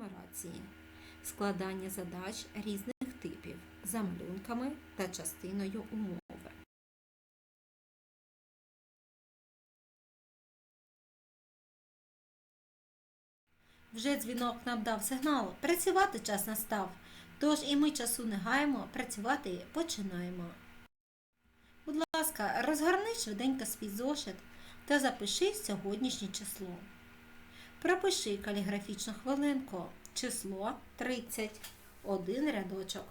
Нумерації. Складання задач різних типів за малюнками та частиною умови. Вже дзвінок нам дав сигнал. Працювати час настав. Тож і ми часу не гаємо, працювати починаємо. Будь ласка, розгорни швиденько свій зошит та запиши сьогоднішнє число. Пропиши каліграфічну хвилинку. Число 30. Один рядочок.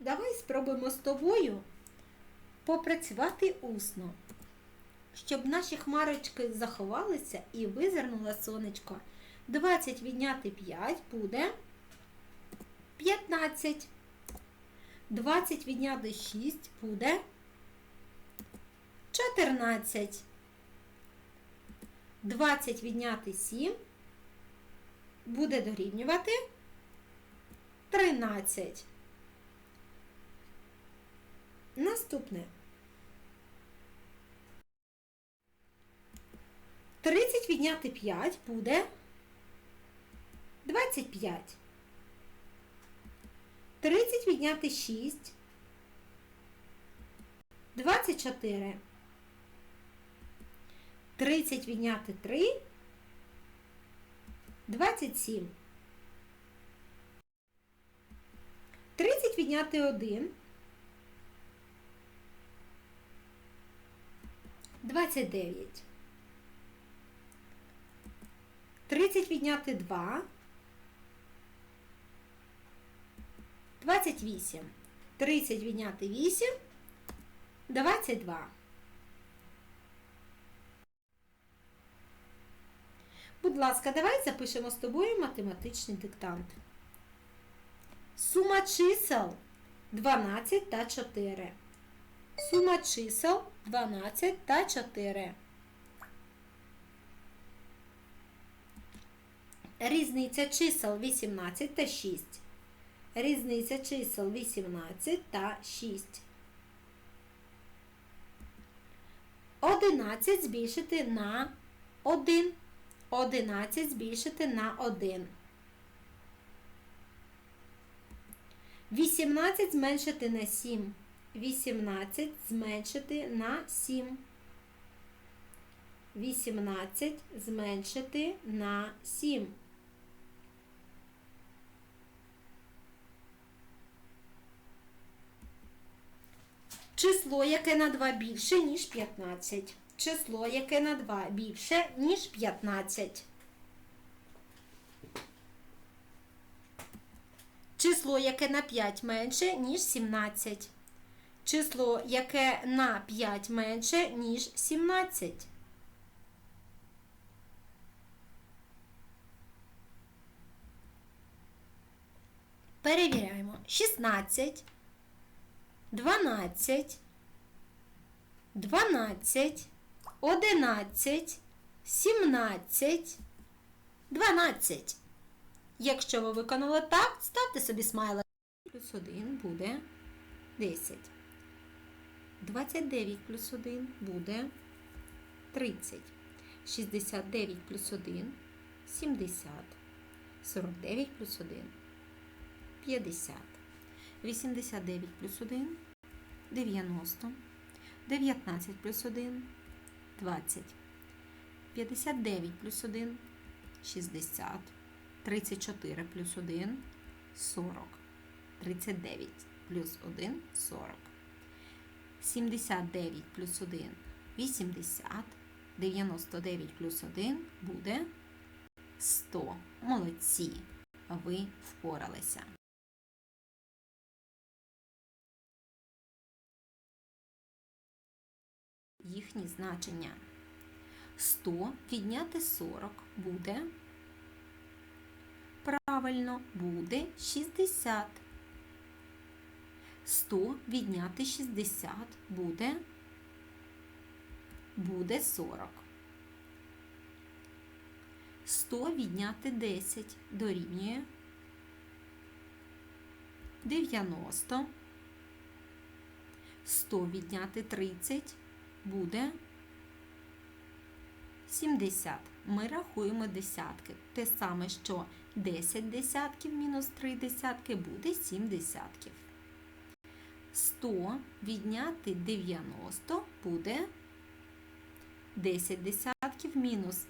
Давай спробуємо з тобою попрацювати усно. Щоб наші хмарочки заховалися і визирнуло сонечко. 20 відняти 5 буде 15. 20 відняти 6 буде 14. 20 відняти 7 буде дорівнювати 13. Наступне. 30 відняти 5 буде 25. 30 відняти 6 24. 30 відняти 3 27. 30 відняти 1 29. 30 відняти 2 28. 30 відняти 8 22. Будь ласка, давай запишемо з тобою математичний диктант. Сума чисел 12 та 4. Сума чисел 12 та 4. Різниця чисел 18 та 6. Різниця чисел 18 та 6. 11 збільшити на 1. 11 збільшити на 1. 18 зменшити на 7. 18 зменшити на 7. 18 зменшити на 7. Число, яке на 2 більше, ніж 15. Число, яке на 2 більше, ніж 15. Число, яке на 5 менше, ніж 17. Число, яке на 5 менше, ніж 17. Перевіряємо. 16, 12, 12, 11, 17, 12. Якщо ви виконали так, ставте собі смайлик. Плюс 1 буде 10. 29 плюс 1 буде 30. 69 плюс 1 70. 49 плюс 1 50. 89 плюс 1 90. 19 плюс 1 20. 59 плюс 1 60. 34 плюс 1 40. 39 плюс 1 40. 79 плюс 1 80. 99 плюс 1 буде 100. Молодці. Ви впоралися. Їхні значення. 100 відняти 40 буде. Правильно, буде 60. 100 відняти 60 буде. Буде 40. 100 відняти 10 дорівнює 90. 100 відняти 30 буде 70. Ми рахуємо десятки. Те саме, що 10 десятків мінус 3 десятки буде 7 десятків. 100 відняти 90 буде 10 десятків мінус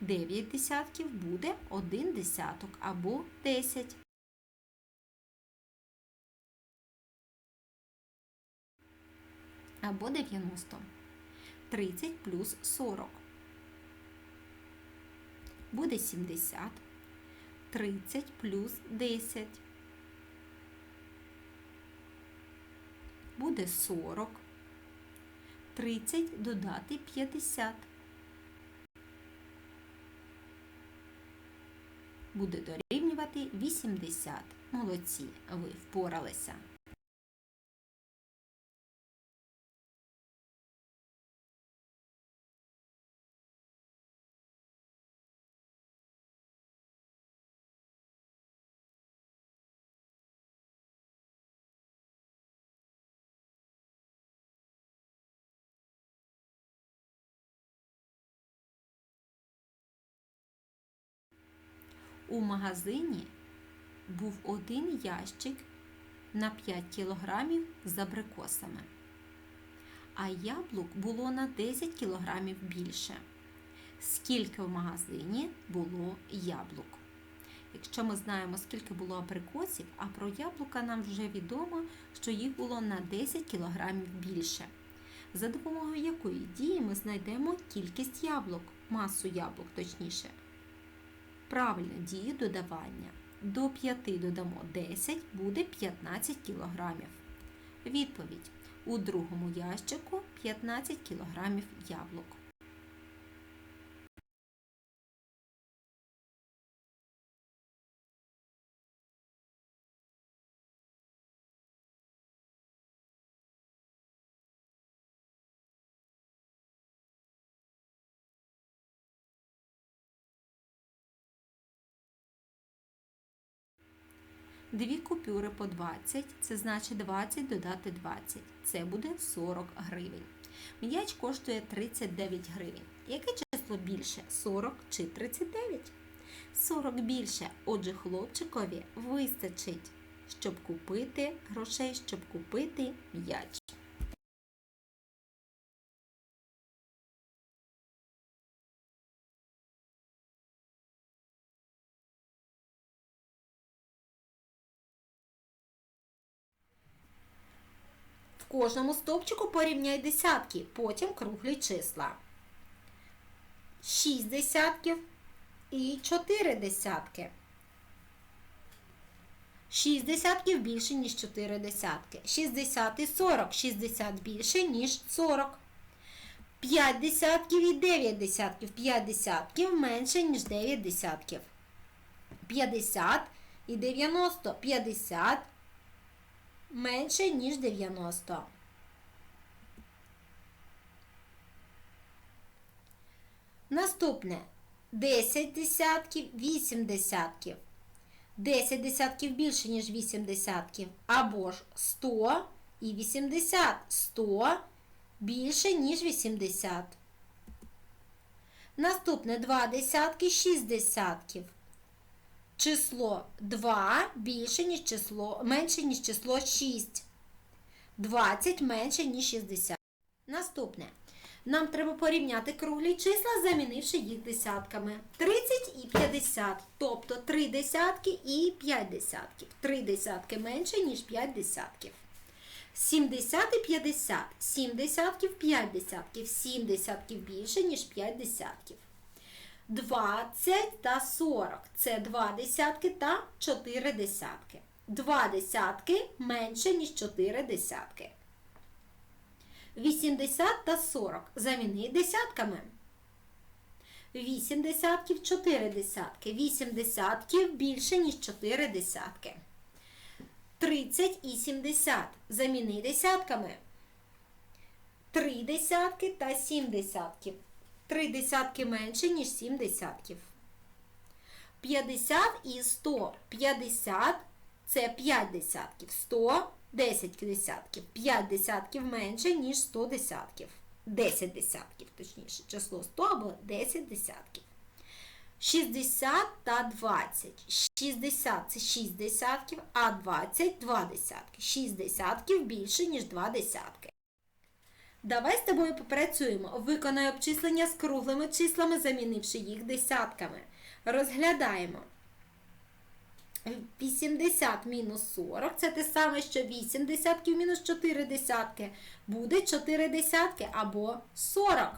9 десятків буде 1 десяток або 10. Або 90. 30 плюс 40. Буде 70. 30 плюс 10. Буде 40. 30 додати 50. Буде дорівнювати 80. Молодці, ви впоралися. У магазині був один ящик на 5 кілограмів з абрикосами, а яблук було на 10 кілограмів більше. Скільки в магазині було яблук? Якщо ми знаємо, скільки було абрикосів, а про яблука нам вже відомо, що їх було на 10 кілограмів більше. За допомогою якої дії ми знайдемо кількість яблук, масу яблук точніше. Правильно, дію додавання. До 5 додамо 10, буде 15 кг. Відповідь. У другому ящику 15 кг яблук. Дві купюри по 20, це значить 20 додати 20. Це буде 40 гривень. М'яч коштує 39 гривень. Яке число більше? 40 чи 39? 40 більше. Отже, хлопчикові вистачить, щоб купити грошей, щоб купити м'яч. Кожному стовпчику порівняй десятки, потім круглі числа. 6 десятків і 4 десятки. 6 десятків більше, ніж 4 десятки. 60 і 40. 60 більше, ніж 40. 5 десятків і 9 десятків. 5 десятків менше, ніж 9 десятків. 50 і 90. 50 менше, ніж 90. Наступне 10 десятків, 8 десятків. 10 десятків більше, ніж 8 десятків. Або ж 100 і 80. 100 більше, ніж 80. Наступне 2 десятки, 6 десятків. Число 2 більше, ніж число, менше, ніж число 6. 20 менше, ніж 60. Наступне. Нам треба порівняти круглі числа, замінивши їх десятками. 30 і 50. Тобто 3 десятки і 5 десятків. 3 десятки менше, ніж 5 десятків. 70 і 50. 7 десятків, 5 десятків. 7 десятків більше, ніж 5 десятків. 20 та 40. Це 2 десятки та 4 десятки. 2 десятки менше, ніж 4 десятки. 80 та 40. Заміни десятками. 8 десятків 4 десятки. 8 десятків більше, ніж 4 десятки. 30 і 70. Заміни десятками. 3 десятки та 7 десятків. 3 десятки менше, ніж 7 десятків. 50 і 100. 50 це 5 десятків. 100 10 десятків. 5 десятків менше, ніж 100 десятків. 10 десятків, точніше, число 100 або 10 десятків. 60 та 20. 60 це 6 десятків, а 20 2 десятки. 6 десятків більше, ніж 2 десятки. Давай з тобою попрацюємо. Виконай обчислення з круглими числами, замінивши їх десятками. Розглядаємо. 80 мінус 40 це те саме, що 8 десятків мінус 4 десятки. Буде 4 десятки або 40.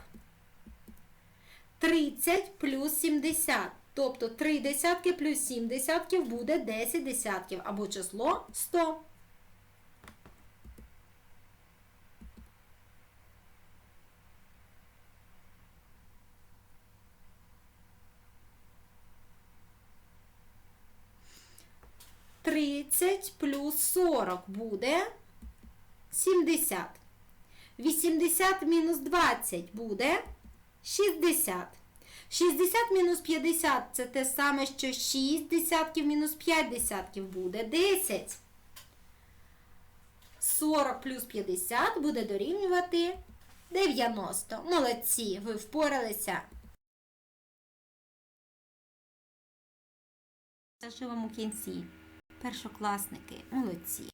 30 плюс 70. Тобто 3 десятки плюс 7 десятків буде 10 десятків або число 100. Тридцять плюс 40 буде 70. 80 мінус 20 буде 60. 60 мінус 50 це те саме, що 6 десятків мінус 5 десятків буде 10. 40 плюс 50 буде дорівнювати 90. Молодці, ви впоралися. Кажу вам кінці. Першокласники, молодці.